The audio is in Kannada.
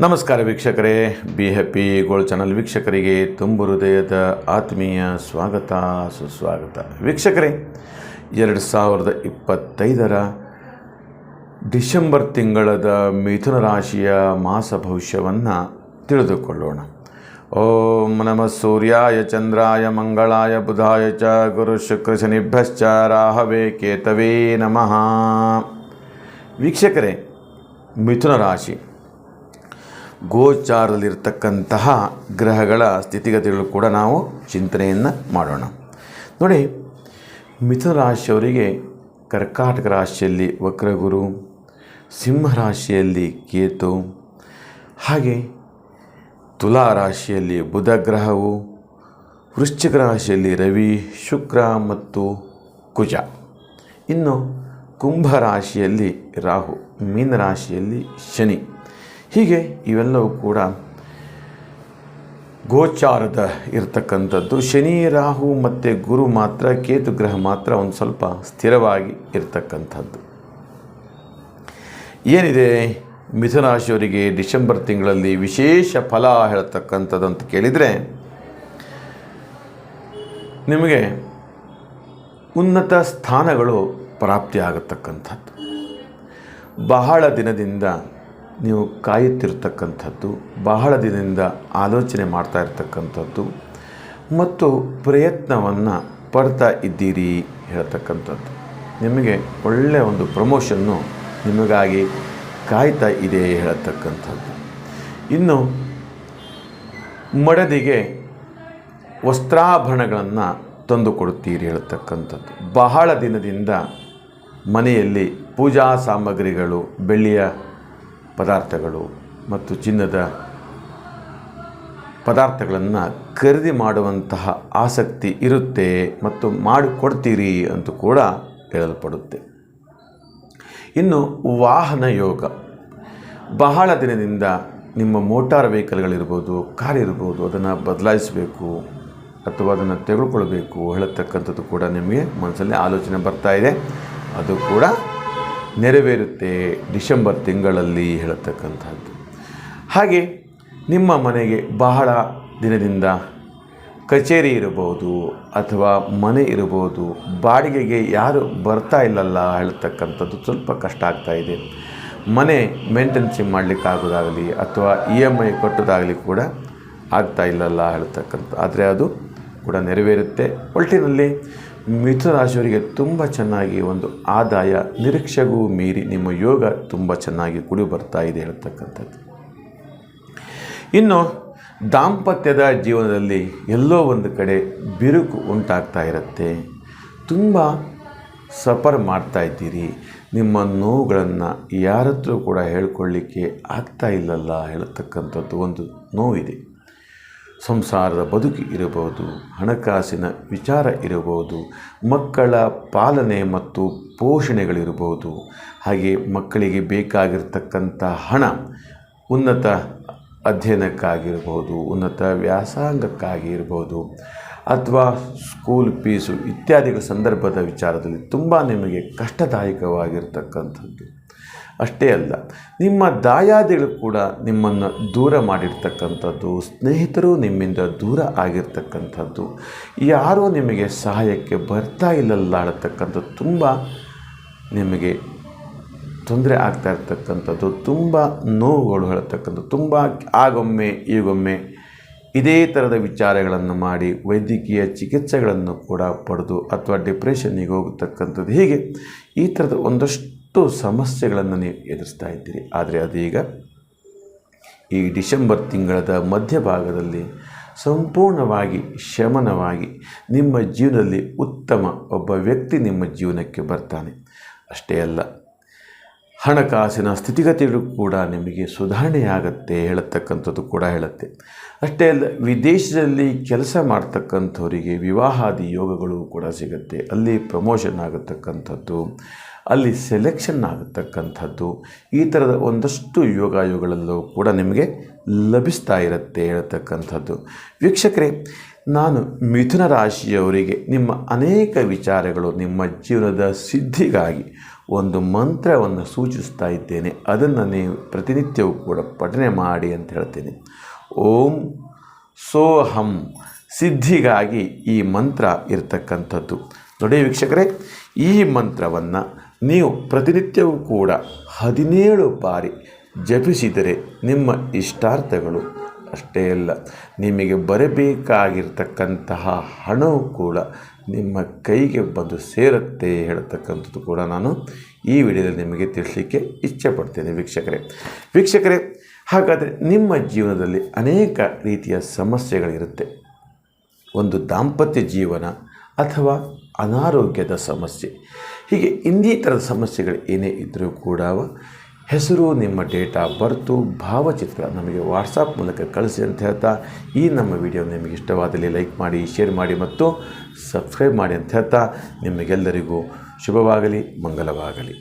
ನಮಸ್ಕಾರ ವೀಕ್ಷಕರೇ. ಬಿ ಹ್ಯಾಪಿ ಗೋಲ್ಡ್ ಚಾನಲ್ ವೀಕ್ಷಕರಿಗೆ ತುಂಬು ಹೃದಯದ ಆತ್ಮೀಯ ಸ್ವಾಗತ, ಸುಸ್ವಾಗತ. ವೀಕ್ಷಕರೇ, ಎರಡು ಸಾವಿರದ ಇಪ್ಪತ್ತೈದರ ಡಿಸೆಂಬರ್ ತಿಂಗಳದ ಮಿಥುನ ರಾಶಿಯ ಮಾಸ ಭವಿಷ್ಯವನ್ನು ತಿಳಿದುಕೊಳ್ಳೋಣ. ಓಂ ನಮಃ ಸೂರ್ಯಾಯ, ಚಂದ್ರಾಯ, ಮಂಗಳಾಯ, ಬುಧಾಯ ಚ, ಗುರು ಶುಕ್ರ ಶನಿಭ್ಯಶ್ಚ ರಾಹವೇ, ಕೇತವೇ ನಮಃ. ವೀಕ್ಷಕರೇ, ಮಿಥುನ ರಾಶಿ. ಗೋಚಾರದಲ್ಲಿರ್ತಕ್ಕಂತಹ ಗ್ರಹಗಳ ಸ್ಥಿತಿಗತಿಗಳು ಕೂಡ ನಾವು ಚಿಂತನೆಯನ್ನು ಮಾಡೋಣ. ನೋಡಿ ಮಿಥುನ ರಾಶಿಯವರಿಗೆ ಕರ್ಕಾಟಕ ರಾಶಿಯಲ್ಲಿ ವಕ್ರಗುರು, ಸಿಂಹರಾಶಿಯಲ್ಲಿ ಕೇತು, ಹಾಗೆ ತುಲಾ ರಾಶಿಯಲ್ಲಿ ಬುಧ ಗ್ರಹವು ವೃಶ್ಚಿಕ ರಾಶಿಯಲ್ಲಿ ರವಿ, ಶುಕ್ರ ಮತ್ತು ಕುಜ. ಇನ್ನು ಕುಂಭ ರಾಶಿಯಲ್ಲಿ ರಾಹು, ಮೀನ ರಾಶಿಯಲ್ಲಿ ಶನಿ. ಹೀಗೆ ಇವೆಲ್ಲವೂ ಕೂಡ ಗೋಚಾರದ ಇರತಕ್ಕಂಥದ್ದು. ಶನಿ, ರಾಹು ಮತ್ತು ಗುರು ಮಾತ್ರ, ಕೇತು ಗ್ರಹ ಮಾತ್ರ ಒಂದು ಸ್ವಲ್ಪ ಸ್ಥಿರವಾಗಿ ಇರತಕ್ಕಂಥದ್ದು. ಏನಿದೆ? ಮಿಥುನ ರಾಶಿಯವರಿಗೆ ಡಿಸೆಂಬರ್ ತಿಂಗಳಲ್ಲಿ ವಿಶೇಷ ಫಲ ಹೇಳ್ತಕ್ಕಂಥದ್ದು ಅಂತ ಕೇಳಿದರೆ, ನಿಮಗೆ ಉನ್ನತ ಸ್ಥಾನಗಳು ಪ್ರಾಪ್ತಿಯಾಗತಕ್ಕಂಥದ್ದು. ಬಹಳ ದಿನದಿಂದ ನೀವು ಕಾಯುತ್ತಿರ್ತಕ್ಕಂಥದ್ದು, ಬಹಳ ದಿನದಿಂದ ಆಲೋಚನೆ ಮಾಡ್ತಾ ಇರ್ತಕ್ಕಂಥದ್ದು, ಮತ್ತು ಪ್ರಯತ್ನವನ್ನು ಪಡ್ತಾ ಇದ್ದೀರಿ ಹೇಳ್ತಕ್ಕಂಥದ್ದು. ನಿಮಗೆ ಒಳ್ಳೆಯ ಒಂದು ಪ್ರಮೋಷನ್ನು ನಿಮಗಾಗಿ ಕಾಯ್ತಾ ಇದೆ ಹೇಳತಕ್ಕಂಥದ್ದು. ಇನ್ನು ಮಡದಿಗೆ ವಸ್ತ್ರಾಭರಣಗಳನ್ನು ತಂದು ಕೊಡುತ್ತೀರಿ ಹೇಳ್ತಕ್ಕಂಥದ್ದು. ಬಹಳ ದಿನದಿಂದ ಮನೆಯಲ್ಲಿ ಪೂಜಾ ಸಾಮಗ್ರಿಗಳು, ಬೆಳ್ಳಿಯ ಪದಾರ್ಥಗಳು ಮತ್ತು ಚಿನ್ನದ ಪದಾರ್ಥಗಳನ್ನು ಖರೀದಿ ಮಾಡುವಂತಹ ಆಸಕ್ತಿ ಇರುತ್ತೆ ಮತ್ತು ಮಾಡಿಕೊಡ್ತೀರಿ ಅಂತ ಕೂಡ ಹೇಳಲ್ಪಡುತ್ತೆ. ಇನ್ನು ವಾಹನ ಯೋಗ. ಬಹಳ ದಿನದಿಂದ ನಿಮ್ಮ ಮೋಟಾರ್ ವೆಹಿಕಲ್ಗಳಿರ್ಬೋದು ಕಾರ್ ಇರ್ಬೋದು, ಅದನ್ನು ಬದಲಾಯಿಸಬೇಕು ಅಥವಾ ಅದನ್ನು ತೆಗೆದುಕೊಳ್ಬೇಕು ಹೇಳತಕ್ಕಂಥದ್ದು ಕೂಡ ನಿಮಗೆ ಮನಸ್ಸಲ್ಲಿ ಆಲೋಚನೆ ಬರ್ತಾ ಇದೆ. ಅದು ಕೂಡ ನೆರವೇರುತ್ತೆ ಡಿಸೆಂಬರ್ ತಿಂಗಳಲ್ಲಿ ಹೇಳತಕ್ಕಂಥದ್ದು ಹಾಗೆ ನಿಮ್ಮ ಮನೆಗೆ ಬಹಳ ದಿನದಿಂದ ಕಚೇರಿ ಇರಬಹುದು ಅಥವಾ ಮನೆ ಇರಬಹುದು, ಬಾಡಿಗೆಗೆ ಯಾರು ಬರ್ತಾ ಇಲ್ಲಲ್ಲ ಹೇಳ್ತಕ್ಕಂಥದ್ದು ಸ್ವಲ್ಪ ಕಷ್ಟ ಆಗ್ತಾ ಇದೆ. ಮನೆ ಮೇಂಟೆನ್ಸಿಂಗ್ ಮಾಡಲಿಕ್ಕಾಗೋದಾಗಲಿ ಅಥವಾ ಇ ಎಂ ಐ ಕಟ್ಟೋದಾಗಲಿ ಕೂಡ ಆಗ್ತಾ ಇಲ್ಲಲ್ಲ ಹೇಳ್ತಕ್ಕಂಥ, ಆದರೆ ಅದು ಕೂಡ ನೆರವೇರುತ್ತೆ. ಒಟ್ಟಿನಲ್ಲಿ ಮಿಥುನ ರಾಶಿಯವರಿಗೆ ತುಂಬ ಚೆನ್ನಾಗಿ ಒಂದು ಆದಾಯ, ನಿರೀಕ್ಷೆಗೂ ಮೀರಿ ನಿಮ್ಮ ಯೋಗ ತುಂಬ ಚೆನ್ನಾಗಿ ಕುಡಿ ಬರ್ತಾ ಇದೆ ಹೇಳ್ತಕ್ಕಂಥದ್ದು. ಇನ್ನು ದಾಂಪತ್ಯದ ಜೀವನದಲ್ಲಿ ಎಲ್ಲೋ ಒಂದು ಕಡೆ ಬಿರುಕು ಉಂಟಾಗ್ತಾ ಇರುತ್ತೆ. ತುಂಬ ಸಫರ್ ಮಾಡ್ತಾ ಇದ್ದೀರಿ. ನಿಮ್ಮ ನೋವುಗಳನ್ನು ಯಾರತ್ರ ಕೂಡ ಹೇಳ್ಕೊಳ್ಳಿಕ್ಕೆ ಆಗ್ತಾ ಇಲ್ಲಲ್ಲ ಹೇಳ್ತಕ್ಕಂಥದ್ದು ಒಂದು ನೋವಿದೆ. ಸಂಸಾರದ ಬದುಕು ಇರಬಹುದು, ಹಣಕಾಸಿನ ವಿಚಾರ ಇರಬಹುದು, ಮಕ್ಕಳ ಪಾಲನೆ ಮತ್ತು ಪೋಷಣೆಗಳಿರಬಹುದು. ಹಾಗೆ ಮಕ್ಕಳಿಗೆ ಬೇಕಾಗಿರ್ತಕ್ಕಂಥ ಹಣ ಉನ್ನತ ಅಧ್ಯಯನಕ್ಕಾಗಿರ್ಬೋದು ಉನ್ನತ ವ್ಯಾಸಂಗಕ್ಕಾಗಿ ಇರ್ಬೋದು ಅಥವಾ ಸ್ಕೂಲ್ ಫೀಸು ಇತ್ಯಾದಿಗಳ ಸಂದರ್ಭದ ವಿಚಾರದಲ್ಲಿ ತುಂಬ ನಿಮಗೆ ಕಷ್ಟದಾಯಕವಾಗಿರ್ತಕ್ಕಂಥದ್ದು. ಅಷ್ಟೇ ಅಲ್ಲ, ನಿಮ್ಮ ದಾಯಾದಿಗಳು ಕೂಡ ನಿಮ್ಮನ್ನು ದೂರ ಮಾಡಿರ್ತಕ್ಕಂಥದ್ದು, ಸ್ನೇಹಿತರು ನಿಮ್ಮಿಂದ ದೂರ ಆಗಿರ್ತಕ್ಕಂಥದ್ದು. ಯಾರೂ ನಿಮಗೆ ಸಹಾಯಕ್ಕೆ ಬರ್ತಾ ಇಲ್ಲಲ್ಲ ಅನ್ನತಕ್ಕಂಥದ್ದು ತುಂಬ ನಿಮಗೆ ತೊಂದರೆ ಆಗ್ತಾ ಇರ್ತಕ್ಕಂಥದ್ದು, ತುಂಬ ನೋವುಗಳು ಹೇಳತಕ್ಕಂಥದ್ದು ತುಂಬ ಆಗೊಮ್ಮೆ, ಈಗೊಮ್ಮೆ ಇದೇ ಥರದ ವಿಚಾರಗಳನ್ನು ಮಾಡಿ ವೈದ್ಯಕೀಯ ಚಿಕಿತ್ಸೆಗಳನ್ನು ಕೂಡ ಪಡೆದು ಅಥವಾ ಡಿಪ್ರೆಷನ್ನಿಗೆ ಹೋಗತಕ್ಕಂಥದ್ದು. ಹೀಗೆ ಈ ಥರದ ಒಂದಷ್ಟು ಸಮಸ್ಯೆಗಳನ್ನು ನೀವು ಎದುರಿಸ್ತಾ ಇದ್ದೀರಿ. ಆದರೆ ಅದೀಗ ಈ ಡಿಸೆಂಬರ್ ತಿಂಗಳದ ಮಧ್ಯಭಾಗದಲ್ಲಿ ಸಂಪೂರ್ಣವಾಗಿ ಶಮನವಾಗಿ ನಿಮ್ಮ ಜೀವನದಲ್ಲಿ ಉತ್ತಮ ಒಬ್ಬ ವ್ಯಕ್ತಿ ನಿಮ್ಮ ಜೀವನಕ್ಕೆ ಬರ್ತಾನೆ. ಅಷ್ಟೇ ಅಲ್ಲ, ಹಣಕಾಸಿನ ಸ್ಥಿತಿಗತಿಗಳು ಕೂಡ ನಿಮಗೆ ಸುಧಾರಣೆಯಾಗತ್ತೆ ಹೇಳತಕ್ಕಂಥದ್ದು ಕೂಡ ಹೇಳುತ್ತೆ. ಅಷ್ಟೇ ಅಲ್ಲ, ವಿದೇಶದಲ್ಲಿ ಕೆಲಸ ಮಾಡ್ತಕ್ಕಂಥವರಿಗೆ ವಿವಾಹಾದಿ ಯೋಗಗಳು ಕೂಡ ಸಿಗುತ್ತೆ. ಅಲ್ಲಿ ಪ್ರಮೋಷನ್ ಆಗತಕ್ಕಂಥದ್ದು ಅಲ್ಲಿ ಸೆಲೆಕ್ಷನ್ ಆಗತಕ್ಕಂಥದ್ದು, ಈ ಥರದ ಒಂದಷ್ಟು ಯೋಗಾಯೋಗಗಳಲ್ಲೂ ಕೂಡ ನಿಮಗೆ ಲಭಿಸ್ತಾ ಇರುತ್ತೆ ಹೇಳ್ತಕ್ಕಂಥದ್ದು. ವೀಕ್ಷಕರೇ, ನಾನು ಮಿಥುನ ರಾಶಿಯವರಿಗೆ ನಿಮ್ಮ ಅನೇಕ ವಿಚಾರಗಳು ನಿಮ್ಮ ಜೀವನದ ಸಿದ್ಧಿಗಾಗಿ ಒಂದು ಮಂತ್ರವನ್ನು ಸೂಚಿಸ್ತಾ ಇದ್ದೇನೆ. ಅದನ್ನು ನೀವು ಪ್ರತಿನಿತ್ಯವೂ ಕೂಡ ಪಠನೆ ಮಾಡಿ ಅಂತ ಹೇಳ್ತೇನೆ. ಓಂ ಸೋಹಂ ಸಿದ್ಧಿಗಾಗಿ ಈ ಮಂತ್ರ ಇರತಕ್ಕಂಥದ್ದು. ನೋಡಿ ವೀಕ್ಷಕರೇ, ಈ ಮಂತ್ರವನ್ನು ನೀವು ಪ್ರತಿನಿತ್ಯವೂ ಕೂಡ ಹದಿನೇಳು ಬಾರಿ ಜಪಿಸಿದರೆ ನಿಮ್ಮ ಇಷ್ಟಾರ್ಥಗಳು ಅಷ್ಟೇ ಅಲ್ಲ, ನಿಮಗೆ ಬರಬೇಕಾಗಿರ್ತಕ್ಕಂತಹ ಹಣವು ಕೂಡ ನಿಮ್ಮ ಕೈಗೆ ಬಂದು ಸೇರುತ್ತೆ ಹೇಳ್ತಕ್ಕಂಥದ್ದು ಕೂಡ ನಾನು ಈ ವಿಡಿಯೋದಲ್ಲಿ ನಿಮಗೆ ತಿಳಿಸಲಿಕ್ಕೆ ಇಚ್ಛೆಪಡ್ತೇನೆ ವೀಕ್ಷಕರೇ. ವೀಕ್ಷಕರೇ, ಹಾಗಾದರೆ ನಿಮ್ಮ ಜೀವನದಲ್ಲಿ ಅನೇಕ ರೀತಿಯ ಸಮಸ್ಯೆಗಳಿರುತ್ತೆ. ಒಂದು ದಾಂಪತ್ಯ ಜೀವನ ಅಥವಾ ಅನಾರೋಗ್ಯದ ಸಮಸ್ಯೆ. ಹೀಗೆ ಇನ್ನಿತರದ ಸಮಸ್ಯೆಗಳು ಏನೇ ಇದ್ದರೂ ಕೂಡ ಹೆಸರು, ನಿಮ್ಮ ಡೇಟಾ, ಬರ್ತು, ಭಾವಚಿತ್ರ ನಮಗೆ ವಾಟ್ಸಪ್ ಮೂಲಕ ಕಳಿಸಿ ಅಂತ ಹೇಳ್ತಾ ಈ ನಮ್ಮ ವಿಡಿಯೋ ನಿಮಗೆ ಇಷ್ಟವಾದಲ್ಲಿ ಲೈಕ್ ಮಾಡಿ, ಶೇರ್ ಮಾಡಿ ಮತ್ತು ಸಬ್ಸ್ಕ್ರೈಬ್ ಮಾಡಿ ಅಂತ ಹೇಳ್ತಾ ನಿಮಗೆಲ್ಲರಿಗೂ ಶುಭವಾಗಲಿ ಮಂಗಲವಾಗಲಿ